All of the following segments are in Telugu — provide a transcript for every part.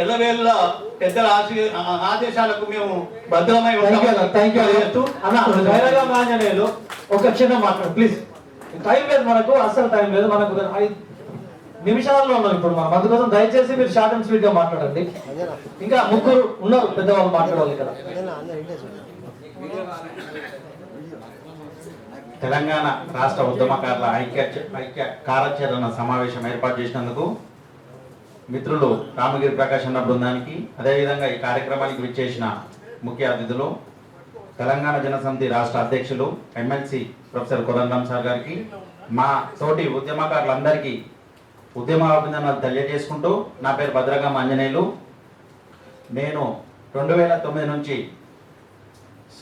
ఎల్లవేళ్ళ పెద్దల ఆదేశాలకు మేము భద్రమై ఆంజనేయులు ఒక క్షణం మాట్లాడు ప్లీజ్ టైం లేదు మనకు అస్సలు టైం లేదు. మనకు నిమిషాల్లో ఉన్నాం ఇప్పుడు మనం. అందుకోసం దయచేసి మీరు షార్ట్ అండ్ స్వీట్గా మాట్లాడండి. ఇంకా ముగ్గురు ఉన్నారు పెద్దవాళ్ళు మాట్లాడాలి ఇక్కడ. తెలంగాణ రాష్ట్ర ఉద్యమకారుల ఐక్య ఐక్య కార్యాచరణ సమావేశం ఏర్పాటు చేసినందుకు మిత్రులు రామగిరి ప్రకాష్ అన్న బృందానికి అదేవిధంగా ఈ కార్యక్రమానికి విచ్చేసిన ముఖ్య అతిథులు తెలంగాణ జనసమితి రాష్ట్ర అధ్యక్షులు ఎమ్మెల్సీ ప్రొఫెసర్ కొదండం సార్ గారికి మా తోటి ఉద్యమకారులందరికీ ఉద్యమ అభినందనలు తెలియజేసుకుంటూ నా పేరు భద్రగామ ఆంజనేయులు. నేను రెండు వేల తొమ్మిది నుంచి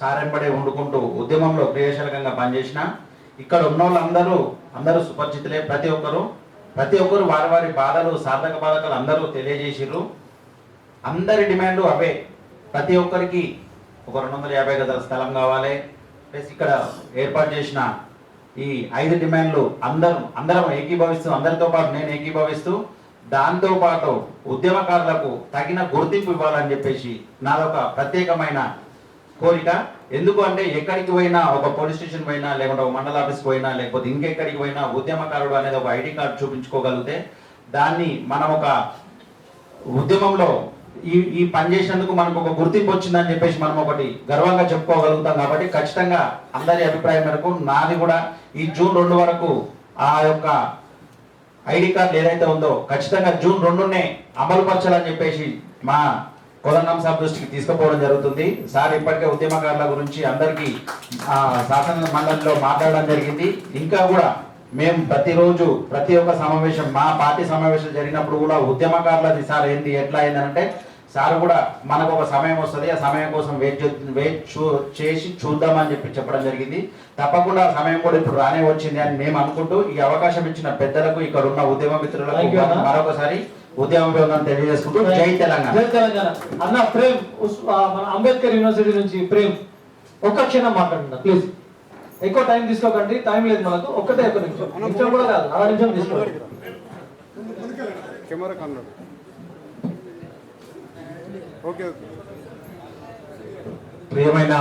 సారెంబడే వండుకుంటూ ఉద్యమంలో క్రియాశీలకంగా పనిచేసిన. ఇక్కడ ఉన్న వాళ్ళందరూ అందరూ సుపరిచితులే ప్రతి ఒక్కరూ ప్రతి ఒక్కరు వారి వారి బాధలు సాధక బాధకలు అందరూ తెలియజేసిర్రు. అందరి డిమాండ్ అవే. ప్రతి ఒక్కరికి ఒక రెండు వందల యాభై గదాల స్థలం కావాలి. ప్లస్ ఇక్కడ ఏర్పాటు చేసిన ఈ ఐదు డిమాండ్లు అందరం అందరం ఏకీభవిస్తూ అందరితో పాటు నేను ఏకీభవిస్తూ దాంతో పాటు ఉద్యమకారులకు తగిన గుర్తింపు ఇవ్వాలని చెప్పేసి నాదొక ప్రత్యేకమైన కోరిక? ఎందుకు అంటే ఎక్కడికి పోయినా ఒక పోలీస్ స్టేషన్ పోయినా లేకుంటే ఒక మండల ఆఫీస్కి పోయినా లేకపోతే ఇంకెక్కడికి పోయినా ఉద్యమకారుడు అనేది ఒక ఐడి కార్డు చూపించుకోగలిగితే దాన్ని మనం ఒక ఉద్యమంలో ఈ ఈ పని చేసినందుకు మనకు ఒక గుర్తింపు వచ్చిందని చెప్పేసి మనం ఒకటి గర్వంగా చెప్పుకోగలుగుతాం కాబట్టి ఖచ్చితంగా అందరి అభిప్రాయం మేరకు నాది కూడా ఈ జూన్ రెండు వరకు ఆ యొక్క ఐడి కార్డు ఏదైతే ఉందో ఖచ్చితంగా జూన్ రెండునే అమలుపరచాలని చెప్పేసి మా కొదండం సాబ్ దృష్టికి తీసుకుపోవడం జరుగుతుంది. సార్ ఇప్పటికే ఉద్యమకారుల గురించి అందరికీ ఆ, శాసన మండలిలో మాట్లాడడం జరిగింది. ఇంకా కూడా మేము ప్రతిరోజు ప్రతి ఒక్క సమావేశం మా పార్టీ సమావేశం జరిగినప్పుడు కూడా ఉద్యమకారులది సార్ ఏంటి ఎట్లా అయిందంటే సార్ కూడా మనకు ఒక సమయం వస్తుంది. ఆ సమయం కోసం వెయిట్ వెయిట్ చూ చేసి చూద్దామని చెప్పి చెప్పడం జరిగింది. తప్పకుండా ఆ సమయం కూడా ఇప్పుడు రానే వచ్చింది అని మేము అనుకుంటూ ఈ అవకాశం ఇచ్చిన పెద్దలకు ఇక్కడ ఉన్న ఉద్యమ మిత్రులకు. మరొకసారి ఉద్యమ తెలియజేసుకుంటూ జై తెలంగాణ. జై తెలంగాణ. అన్న ప్రేమ్ మన అంబేద్కర్ యూనివర్సిటీ నుంచి ప్రేమ్ ఒక్క క్షణం మాట్లాడండి ప్లీజ్. ఎక్కువ టైం తీసుకోకండి టైం లేదు మనకు ఒక్కటే ఒక్క నిమిషం. నిమిషం కూడా కాదు అర నిమిషం తీసుకోండి. కెమెరా కన్నాడు ఓకే ఓకే. ప్రియమైన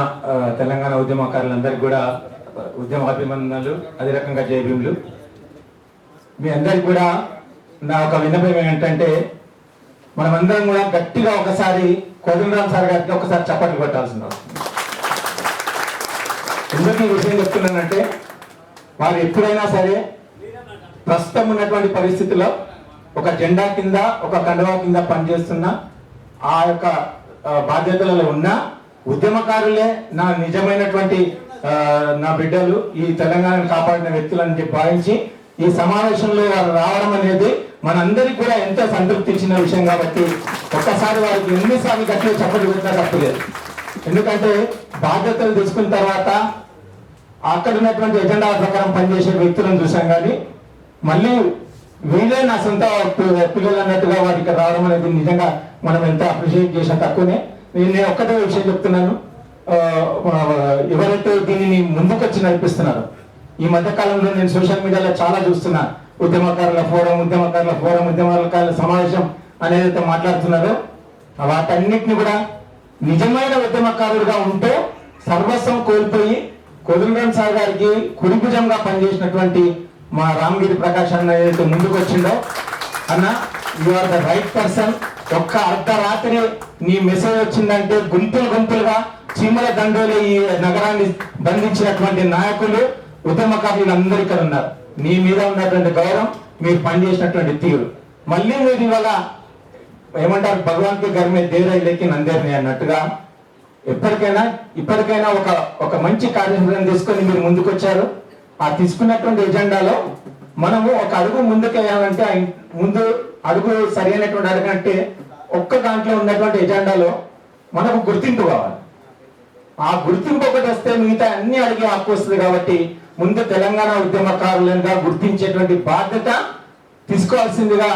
తెలంగాణ ఉద్యమకారులందరికీ కూడా ఉద్యమ అభినందనలు. అదే రకంగా జయభీములు మీ అందరికి కూడా నా ఒక విన్నపం ఏంటంటే మనమందరం కూడా గట్టిగా ఒకసారి కోదండరామ్ సార్ గారికి ఒకసారి చప్పట్లు కొట్టాల్సిన ఎందుకు ఈ విషయం చెప్తున్నానంటే వారు ఎప్పుడైనా సరే ప్రస్తుతం ఉన్నటువంటి పరిస్థితుల్లో ఒక జెండా కింద ఒక కండవా కింద పనిచేస్తున్న ఆ యొక్క బాధ్యతలలో ఉన్న ఉద్యమకారులే నా నిజమైనటువంటి నా బిడ్డలు ఈ తెలంగాణను కాపాడిన వ్యక్తులని భావించి ఈ సమావేశంలో వారు రావడం అనేది మనందరికి కూడా ఎంతో సంతృప్తి ఇచ్చిన విషయం కాబట్టి ఒక్కసారి వారికి ఎన్నిసార్లు గట్టిగా చప్పటి పెట్టినా తప్పలేదు. ఎందుకంటే బాధ్యతలు తీసుకున్న తర్వాత అక్కడ ఉన్నటువంటి ఎజెండా ప్రకారం పనిచేసే వ్యక్తులను చూసాం కానీ మళ్ళీ వీళ్ళే నా సొంత పిల్లలు అన్నట్టుగా వారికి రావడం అనేది నిజంగా మనం ఎంత అప్రిషియేట్ చేసిన తక్కువనే. నేను ఒక్కటే విషయం చెప్తున్నాను. ఎవరైతే దీనిని ముందుకొచ్చి నడిపిస్తున్నారు ఈ మధ్య కాలంలో నేను సోషల్ మీడియాలో చాలా చూస్తున్నాను ఉద్యమకారుల ఫోరం ఉద్యమకారుల ఫోరం ఉద్యమకారుల సమావేశం అనేది అయితే మాట్లాడుతున్నారో. వాటన్నిటిని కూడా నిజమైన ఉద్యమకారుడుగా ఉంటూ సర్వస్వం కోల్పోయి కొదురుగన్ సార్ గారికి కుడిభుజంగా పనిచేసినటువంటి మా రామగిరి ప్రకాష్ అన్న ఏదైతే ముందుకు వచ్చిండో అన్న you are the right person ఒక్క అర్ధరాత్రి నీ మెసేజ్ వచ్చిందంటే గుంపులు గుంపులుగా చీమల దండోలు ఈ నగరాన్ని బంధించినటువంటి నాయకులు ఉద్యమకారులు అందరూ ఇక్కడ ఉన్నారు. నీ మీద ఉన్నటువంటి గౌరవం మీరు పనిచేసినటువంటి తీరు. మళ్ళీ మీరు ఇవాళ ఏమంటారు భగవాన్కి గర్ మే దేర్ లేకి అన్నట్టుగా ఎప్పటికైనా ఇప్పటికైనా ఒక ఒక మంచి కార్యక్రమం తీసుకొని మీరు ముందుకొచ్చారు. ఆ తీసుకున్నటువంటి ఎజెండాలో మనము ఒక అడుగు ముందుకు వేయాలంటే ఆ ముందు అడుగు సరైనటువంటి అడుగు అంటే ఒక్క దాంట్లో ఉన్నటువంటి ఎజెండాలో మనకు గుర్తింపు కావాలి. ఆ గుర్తింపు ఒకటి వస్తే మిగతా అన్ని అడిగే హక్కు వస్తుంది కాబట్టి ముందు తెలంగాణ ఉద్యమకారులంగా గుర్తించేటువంటి బాధ్యత తీసుకోవాల్సిందిగా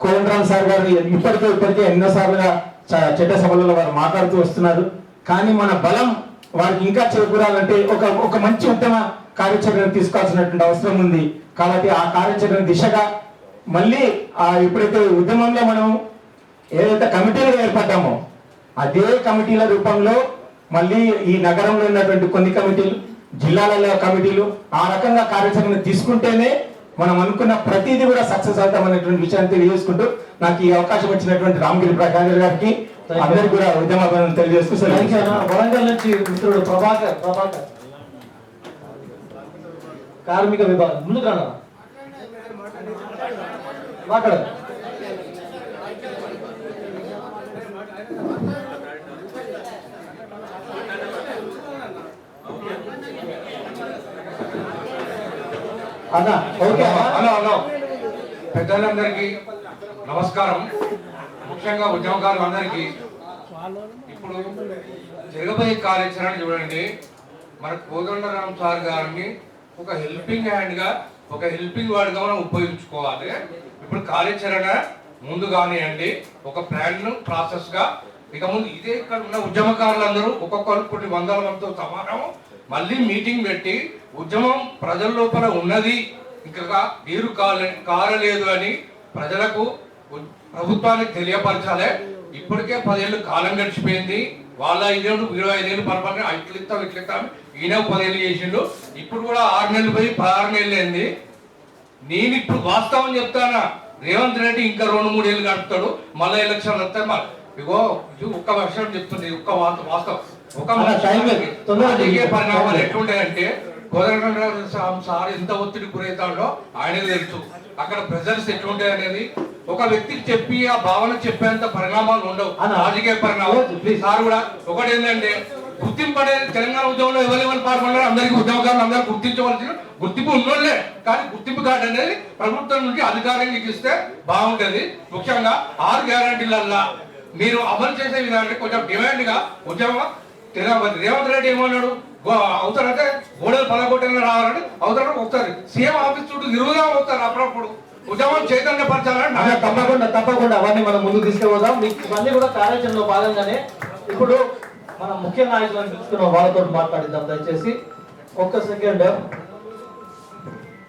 కోదండరామ్ సార్ గారు ఇప్పటికే ఇప్పటికే ఎన్నో చట్ట చ- చట్టసభలలో వారు మాట్లాడుతూ వస్తున్నారు. కానీ మన బలం వారికి ఇంకా చేకూరాలంటే ఒక ఒక మంచి ఉత్తమ కార్యాచరణ తీసుకోవాల్సినటువంటి అవసరం ఉంది. కాబట్టి ఆ కార్యాచరణ దిశగా మళ్ళీ ఆ ఎప్పుడైతే ఉద్యమంలో మనం ఏదైతే కమిటీలు ఏర్పడ్డామో అదే కమిటీల రూపంలో మళ్ళీ ఈ నగరంలో ఉన్నటువంటి కొన్ని కమిటీలు జిల్లాలలో కమిటీలు ఆ రకంగా కార్యాచరణ తీసుకుంటేనే మనం అనుకున్న ప్రతిదీ కూడా సక్సెస్ అవుతాం అనేటువంటి విషయాన్ని తెలియజేసుకుంటూ నాకు ఈ అవకాశం వచ్చినటువంటి రామగిరి ప్రకాశ్ గారికి అందరికీ కూడా ఉద్యమాభినందనలు తెలియజేస్తూ. వరంగల్ నుంచి మిత్రుడు ప్రభాకర్ ప్రభాకర్. కార్మిక విభాగం. ముందుకు మాట్లాడు. అన్న ఓకే. హలో హలో పెద్దలందరికీ నమస్కారం. ముఖ్యంగా ఉద్యమకారులు అందరికీ ఇప్పుడు జరగబోయే కార్యాచరణ చూడండి. మన కోదండరామ్ సార్ గారిని ఒక హెల్పింగ్ హ్యాండ్గా ఒక హెల్పింగ్ వర్డ్గా మనం ఉపయోగించుకోవాలి. ఇప్పుడు కార్యాచరణ ముందు కానివ్వండి ఒక ప్లాన్ ప్రాసెస్గా ఇక ముందు ఇదే ఇక్కడ ఉన్న ఉద్యమకారులందరూ ఒక్కొక్కరు కొన్ని వందల మందితో సమానం. మళ్ళీ మీటింగ్ పెట్టి ఉద్యమం ప్రజల లోపల ఉన్నది ఇంకా నీరు కాలే కారలేదు అని ప్రజలకు ప్రభుత్వానికి తెలియపరచాలి. ఇప్పటికే పదేళ్ళు కాలం గడిచిపోయింది. వాళ్ళ ఐదేళ్ళు ఇరవై ఐదేళ్ళు పరపడిన ఇట్లా ఇస్తాం ఈయన పదేళ్ళు చేసిండు. ఇప్పుడు కూడా ఆరు నెలలు పోయి పదహారు నెలలు అయింది. నేను ఇప్పుడు వాస్తవం చెప్తానా? రేవంత్ రెడ్డి ఇంకా రెండు మూడు ఏళ్ళు గడుపుతాడు. మళ్ళీ ఎలక్షన్ వస్తాయి మళ్ళీ ఇగో ఒక్క వర్షం చెప్తుంది ఒక్క వాస్తవం. ఒక రాజకీయ. పరిణామాలు ఎట్లుంటాయంటే కోదండరాం సార్ ఎంత ఒత్తిడి గురవుతాడో ఆయనకు తెలుసు. అక్కడ ప్రెజర్స్ ఎట్లుంటాయి అనేది ఒక వ్యక్తికి చెప్పి ఆ భావన చెప్పేంత పరిణామాలు ఉండవు. రాజకీయ పరిణామాలు. please. సార్ కూడా ఒకటి ఏంటంటే గుర్తింపు అనేది తెలంగాణ ఉద్యమంలో ఎవరెవరు పాల్గొన్నారు అందరికీ ఉద్యమకారులు అందరూ గుర్తించవలసిన గుర్తింపు ఉన్నోళ్ళే. కానీ గుర్తింపు కార్డు అనేది ప్రభుత్వం నుండి అధికారంగా ఇస్తే బాగుంటది. ముఖ్యంగా ఆరు గ్యారంటీలల్లా మీరు అమలు చేసే విధానాన్ని కొంచెం డిమాండ్గా ఉద్యమం తెలంగాణ రేవంత్ రెడ్డి ఏమన్నాడు? అవసరమైతే గోడలు పలగొట్టని రావాలని అవసరం వస్తారు. సీఎం ఆఫీస్ చుట్టూ తిరుగుదా వస్తారు అప్పుడప్పుడు. ఉద్యమం చైతన్యపరచాలని తప్పకుండా తప్పకుండా అవన్నీ మనం ముందుకు తీసుకుపోదాం. మీకు ఇవన్నీ కూడా కార్యాచరణలో భాగంగానే ఇప్పుడు మన ముఖ్య నాయకులను పిలుచుకున్న వాళ్ళతో మాట్లాడిద్దాం. దయచేసి ఒక్క సెకండ్.